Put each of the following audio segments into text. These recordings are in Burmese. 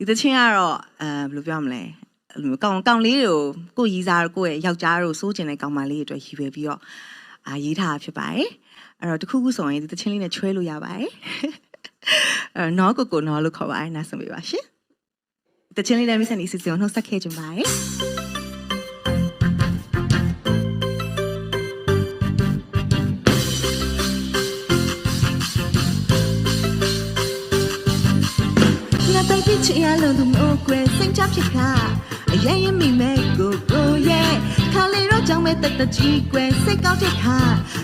ဒီသချင်းကတော့အဲဘယ်လိုပြောမလဲအဲ့လိုမျိုးကောင်ကောင်လေးတွေကိုကိုယ်ရီးစားကိုယ့်ရဲ့ယောက်ျားတို့စိုးကျင်တဲ့ကောင်မလေးတွေအတွက်ရည်ရွယ်ပြီးတော့အာရေးထားတာဖြစ်ပါတယ်အဲ့တော့တခုခုဆိုရင်ဒီသချင်းလေးနဲ့ချွဲလို့ရပါတယ်အဲ့တော့နော်ကိုကိုနော်လို့ခေါ်ပါတယ်နားဆင်ပေးပါရှင်တချင်းလေးနဲ့မိတ်ဆက်နေစီစဉ်ကိုနှုတ်ဆက်ခဲ့ကြပါတယ် ငါတိုက်ပြီးချင်ရလို့သူမို့ကွယ်စိတ်ချဖြစ်ခါအရင်ရင်မိမဲ့ကိုကိုရဲ့ခါလေးတော့ကြောင်းမဲ့တက်တကြီးကွယ်စိတ်ကောင်းတဲ့ခါ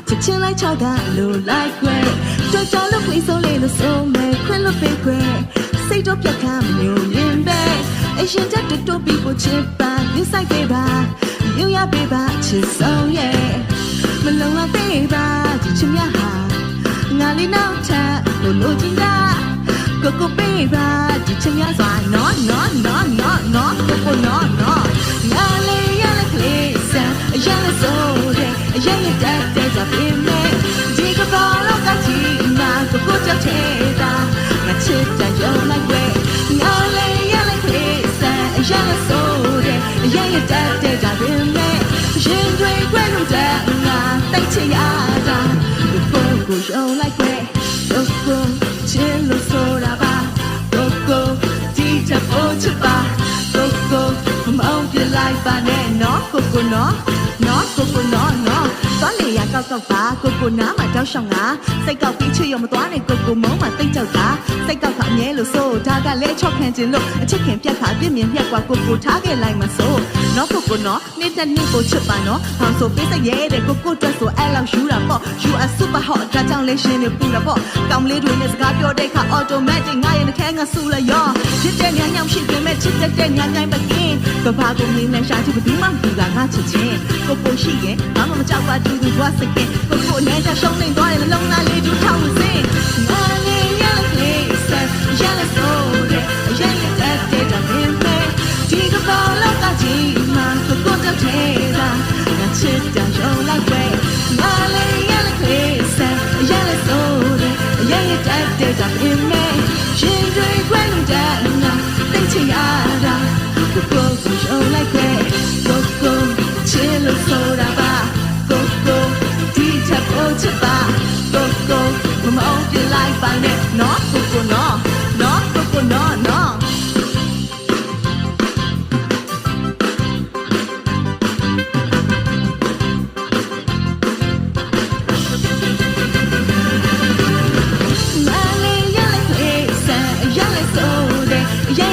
ချစ်ချင်လိုက်ချောက်ကလိုလိုက်ကွယ်ကြောကြောလို့ခွေးဆုံးလေးလို့ဆိုမဲ့ခွင့်လို့ပေးကွယ်စိတ်တော့ပြတ်ခါမျိုးရင်းပဲအရှင်တက်တူတူပြီးကိုချစ်ပါယူဆိုင်ပေးပါယူရပေးပါချစ်ဆုံးရဲ့မလုံလောက်ပေးပါဒီချင်မြဟာငါလေးနောက်ထပ်လို့လို့ချင်တာကိုကိုပေးပါ ဒီချင်ရစွာနော်နော်နော်နော်နော်ကိုကိုနော်နော်ငါလေးရတဲ့ကလေးစံအရင်လည်းစိုးတယ်အရင်ရတဲ့တဲ့ကြပြင်းမဲ့ဒီကဘာလောကကြီးမှာကိုကိုကြောက်သေးတာငါချစ်တဲ့ရုံလိုက်ွယ်ငါလေးရတဲ့ကလေးစံအရင်လည်းစိုးတယ်အရင်ရတဲ့တဲ့ကြပြင်းမဲ့ရင်တွေခွဲလို့တဲ့ငါတိတ်ချရတာကိုကိုကိုရုံလိုက်ွယ်ကိုကိုချ ပါနဲ့နော်ကိုကိုနော်နော်ကိုကိုနော်နော်သွားလေရကောက်ကောက်ပါကိုကိုနားမှာတောက်ရှောင်းကစိတ်ကောက်ပြီးချွေရမသွားနဲ့ကိုကိုမုံမှာတိတ်ကြောက်တာစိတ်ကောက်ကအမြဲလို့ဆိုဒါကလည်းချော့ခံခြင်းလို့အချစ်ခင်ပြက်ခါပြင်းမြင်မြက်ကွာကိုကိုထားခဲ့လိုက်မှာဆိုနော်ကိုကိုနော်နေ့တစ်နေ့ကိုချစ်ပါနော်ဟောင်ဆိုပေးစရဲတဲ့ကိုကိုတွက်ဆိုအဲ့လောက်ယူတာပေါ့ you are super hot ဒါကြောင့်လဲရှင်နေပူတာပေါ့ကောင်းလေးတွေနဲ့စကားပြောတဲ့အခါ automatic ငါရဲ့နှခဲငါဆူလာရောချစ်တဲ့ညညောင်ဖြစ်ပေမဲ့ချစ်တဲ့ညညိုင်းပကင်းကဘာကိုမင်းနဲ့ရှာချစ်ဘူးမှမဘူးကငါချစ်ချင်းကိုကိုရှိရင်ငါမမကြောက်ပါတူတူသွားစကင်ကိုကိုနဲ့ချရှုံးနေသွားတယ် update up in me ရှင်တွေခွဲလို့တဲ့